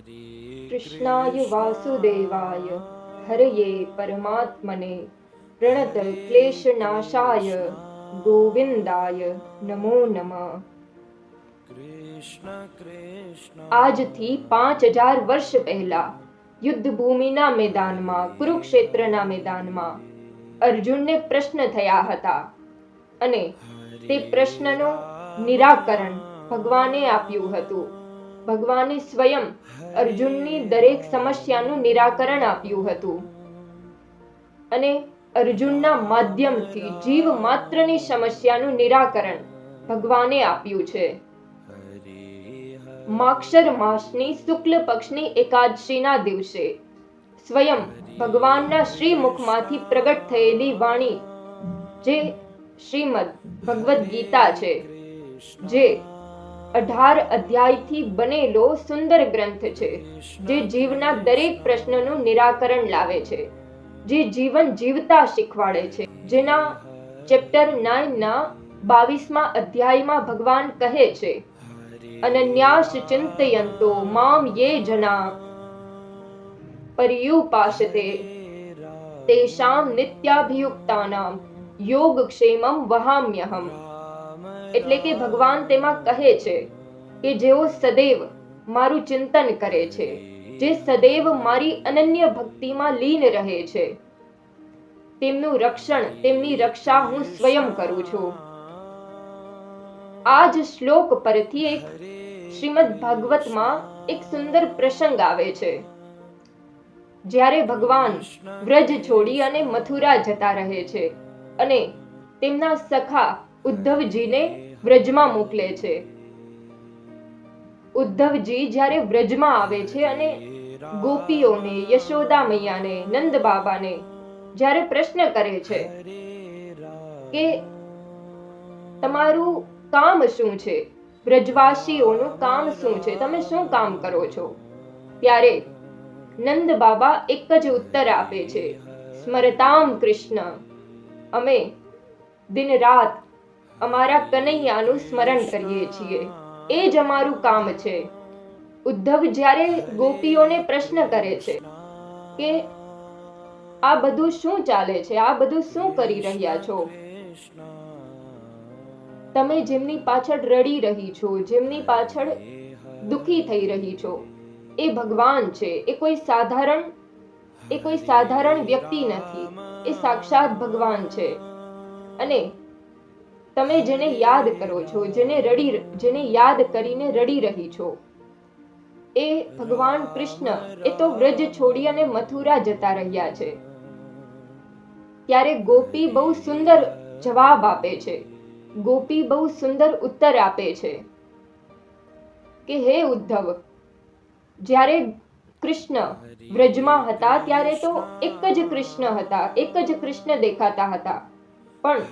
કૃષ્ણાય વાસુદેવાય હરયે પરમાત્મને પ્રણત ક્લેશનાશાય ગોવિંદાય નમો નમઃ આજથી પાંચ હજાર વર્ષ પહેલા યુદ્ધ ભૂમિના મેદાનમાં કુરુક્ષેત્રના મેદાનમાં અર્જુનને પ્રશ્ન થયા હતા અને તે પ્રશ્નનો નિરાકરણ ભગવાને આપ્યું હતું ભગવાને સ્વયં અર્જુનની દરેક સમસ્યાનું નિરાકરણ આપ્યું હતું. અને અર્જુનના માધ્યમથી જીવ માત્રની સમસ્યાનું નિરાકરણ ભગવાને આપ્યું છે. માક્ષર માસની શુક્લ પક્ષની એકાદશીના દિવસે સ્વયં ભગવાનના શ્રી મુખમાંથી પ્રગટ થયેલી વાણી જે શ્રીમદ ભગવદ્ ગીતા છે, જે અઢાર અધ્યાયથી બનેલો સુંદર ગ્રંથ છે, જે જીવના દરેક પ્રશ્નનું નિરાકરણ લાવે છે, જે જીવન જીવતા શીખવાડે છે. જેના ચેપ્ટર નાઇનના બાવીસમાં અધ્યાયમાં ભગવાન કહે છે અનન્યાશ ચિંતયંતો મામ યે જના પર્યુપાશતે તેષામ નિત્યાભિયુક્તાનામ યોગક્ષેમમ વહામ્યહમ. એટલે કે ભગવાન તેમાં કહે છે કે જેઓ સદૈવ મારું ચિંતન કરે છે, જે સદૈવ મારી અનન્ય ભક્તિમાં લીન રહે છે. તેમનું રક્ષણ, તેમની રક્ષા હું સ્વયં કરું છું. આ જ શ્લોક પરથી એક શ્રીમદ ભાગવતમાં એક સુંદર પ્રસંગ આવે છે. જ્યારે ભગવાન વ્રજ છોડી અને મથુરા જતા રહે છે અને તેમના સખા ઉદ્ધવજીને વ્રજમાં મોકલે છે. ઉદ્ધવજી જ્યારે વ્રજમાં આવે છે અને ગોપીઓને યશોદા મૈયાને નંદ બાબાને જ્યારે પ્રશ્ન કરે છે કે તમારું કામ શું છે? વ્રજવાસીઓનું કામ શું છે? તમે શું કામ કરો છો? ત્યારે નંદ બાબા એક જ ઉત્તર આપે છે. સ્મરતામ કૃષ્ણ. અમે દિન રાત અમારા કનૈયાનું સ્મરણ કરીએ છીએ. એ જ અમારું કામ છે. ઉદ્ધવ જ્યારે ગોપીઓને પ્રશ્ન કરે છે કે, આ બધું શું ચાલે છે? આ બધું શું કરી રહ્યા છો? તમે જેમની પાછળ રડી રહી છો, જેમની પાછળ દુખી થઈ રહી છો, એ ભગવાન છે. એ કોઈ સાધારણ, એ કોઈ સાધારણ વ્યક્તિ નથી. એ સાક્ષાત ભગવાન છે. અને તમે જેને યાદ કરો છો, જેને રડી જેને યાદ કરીને રડી રહી છો. એ ભગવાન કૃષ્ણ, એ તો વ્રજ છોડી અને મથુરા જતા રહ્યા છે. ત્યારે ગોપી બહુ સુંદર જવાબ આપે છે. ગોપી બહુ સુંદર ઉત્તર આપે છે. કે હે ઉદ્ધવ, જ્યારે કૃષ્ણ વ્રજમાં હતા, ત્યારે તો એક જ કૃષ્ણ હતા, એક જ કૃષ્ણ દેખાતા હતા. પણ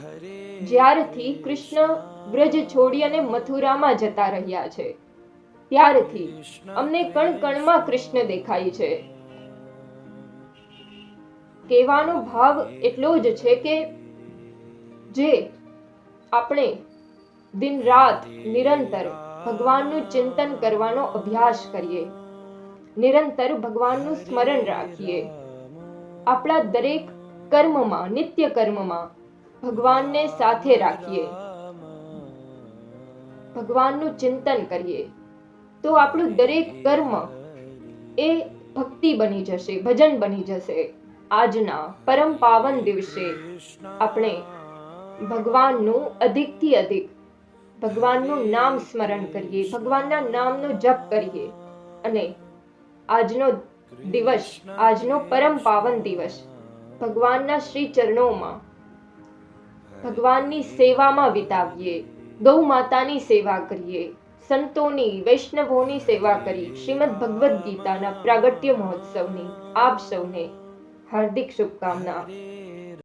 જ્યારથી કૃષ્ણ વ્રજ છોડી અને મથુરામાં જતા રહ્યા છે, ત્યારથી અમને કણ કણમાં કૃષ્ણ દેખાય છે. કહેવાનો ભાવ એટલો જ છે કે જે આપણે દિન રાત નિરંતર ભગવાનનું ચિંતન કરવાનો અભ્યાસ કરીએ, નિરંતર ભગવાનનું સ્મરણ રાખીએ. આપણા દરેક કર્મમાં, નિત્ય કર્મમાં ભગવાનને સાથે રાખીએ. ભગવાનનું ચિંતન કરીએ. તો આપણું દરેક કર્મ એ ભક્તિ બની જશે, ભજન બની જશે. આજના પરમ પાવન દિવસે આપણે ભગવાનનું અધિકથી અધિક, ભગવાનનું નામ સ્મરણ કરીએ, ભગવાનના નામનો જપ કરીએ. અને આજનો દિવસ, આજનો પરમ પાવન દિવસ ભગવાનના શ્રી ચરણોમાં ભગવાનની સેવામાં વિતાવીએ ગૌ માતાની સેવા કરીએ, સંતોની, વૈષ્ણવોની સેવા કરી, શ્રીમદ ભગવદ્ ગીતાના પ્રાગટ્ય મહોત્સવની આપ સૌને હાર્દિક શુભકામના.